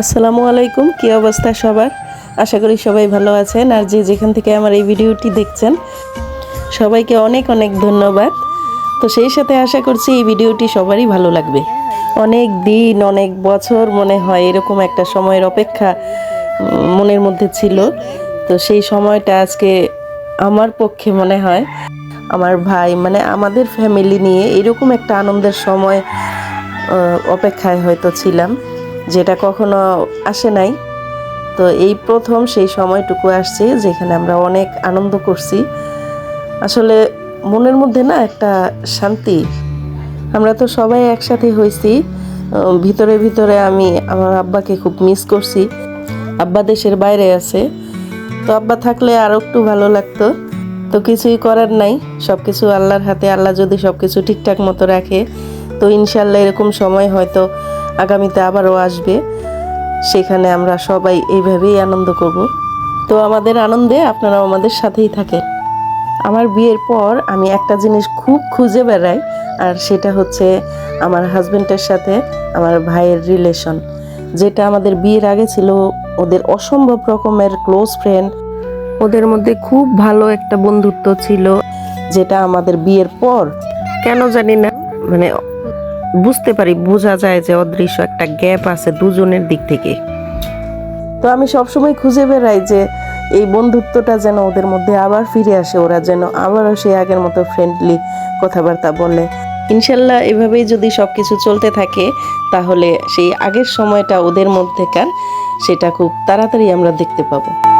আসসালামু আলাইকুম, কি অবস্থা সবার? আশা করি সবাই ভালো আছেন আর যে যেখান থেকে আমার এই ভিডিওটি দেখছেন, সবাইকে অনেক অনেক ধন্যবাদ। তো সেই সাথে আশা করছি এই ভিডিওটি সবারই ভালো লাগবে। অনেক দিন, অনেক বছর মনে হয় এরকম একটা সময়ের অপেক্ষা মনের মধ্যে ছিল। তো সেই সময়টা আজকে আমার পক্ষে মনে হয়, আমার ভাই মানে আমাদের ফ্যামিলি নিয়ে এরকম একটা আনন্দের সময় অপেক্ষায় হয়তো ছিলাম। যেটা কখনো আসে নাই। তো এই প্রথম সেই সময়টুকু আসছে যেখানে আমরা অনেক আনন্দ করছি। আসলে মনের মধ্যে না একটা শান্তি। আমরা তো সবাই একসাথে হয়েছি। ভিতরে ভিতরে আমি আমার আব্বাকে খুব মিস করছি। আব্বা দেশের বাইরে আছে। তো আব্বা থাকলে আরও একটু ভালো লাগতো। তো কিছুই করার নাই। সব কিছু আল্লাহর হাতে, আল্লাহ যদি সব কিছু ঠিকঠাক মতো রাখে, তো ইনশাল্লাহ এরকম সময় হয়তো আগামীতে আবারও আসবে। সেখানে আমরা সবাই এইভাবেই আনন্দ করব। তো আমাদের আনন্দে আপনারাও আমাদের সাথেই থাকেন। আমার বিয়ের পর আমি একটা জিনিস খুব খুঁজে বেড়াই আর সেটা হচ্ছে আমার হাজব্যান্ডের সাথে আমার ভাইয়ের রিলেশন যেটা আমাদের বিয়ের আগে ছিল ওদের অসম্ভব রকমের ক্লোজ ফ্রেন্ড ওদের মধ্যে খুব ভালো একটা বন্ধুত্ব ছিল। যেটা আমাদের বিয়ের পর কেন জানি না মানে বুঝতে পারি বোঝা যায় যে অদৃশ্য একটা গ্যাপ আছে দুজনের দিক থেকে। তো আমি সবসময় খুঁজে বেড়াই যে এই বন্ধুত্বটা যেন ওদের মধ্যে আবার ফিরে আসে ওরা যেন আবারও সেই আগের মতো ফ্রেন্ডলি কথাবার্তা বলে। ইনশাল্লাহ এভাবেই যদি সব কিছু চলতে থাকে তাহলে সেই আগের সময়টা ওদের মধ্যেকার সেটা খুব তাড়াতাড়ি আমরা দেখতে পাবো।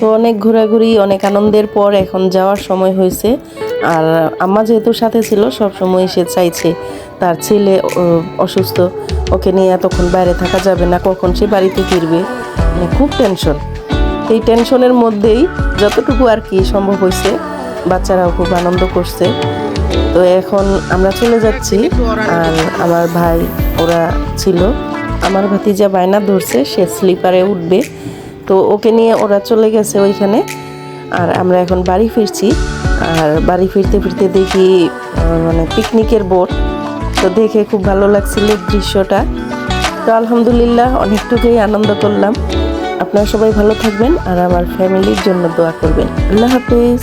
তো অনেক ঘোরাঘুরি, অনেক আনন্দের পর এখন যাওয়ার সময় হয়েছে। আর আম্মা যেহেতু সাথে ছিল সব সময় সে চাইছে তার ছেলে অসুস্থ, ওকে নিয়ে এতক্ষণ বাইরে থাকা যাবে না, কখন সে বাড়িতে ফিরবে? মানে খুব টেনশন এই টেনশনের মধ্যেই যতটুকু আর কি সম্ভব হয়েছে, বাচ্চারাও খুব আনন্দ করছে। তো এখন আমরা চলে যাচ্ছি, আর আমার ভাই, ওরা ছিল। আমার ভাতিজা বায়না ধরছে, সে স্লিপারে উঠবে। তো ওকে নিয়ে ওরা চলে গেছে ওইখানে। আর আমরা এখন বাড়ি ফিরছি। আর বাড়ি ফিরতে ফিরতে দেখি মানে পিকনিকের বোট তো দেখে খুব ভালো লাগছিল দৃশ্যটা। তো আলহামদুলিল্লাহ অনেকটুকুই আনন্দ করলাম। আপনারা সবাই ভালো থাকবেন আর আমার ফ্যামিলির জন্য দোয়া করবেন। আল্লাহ হাফেজ।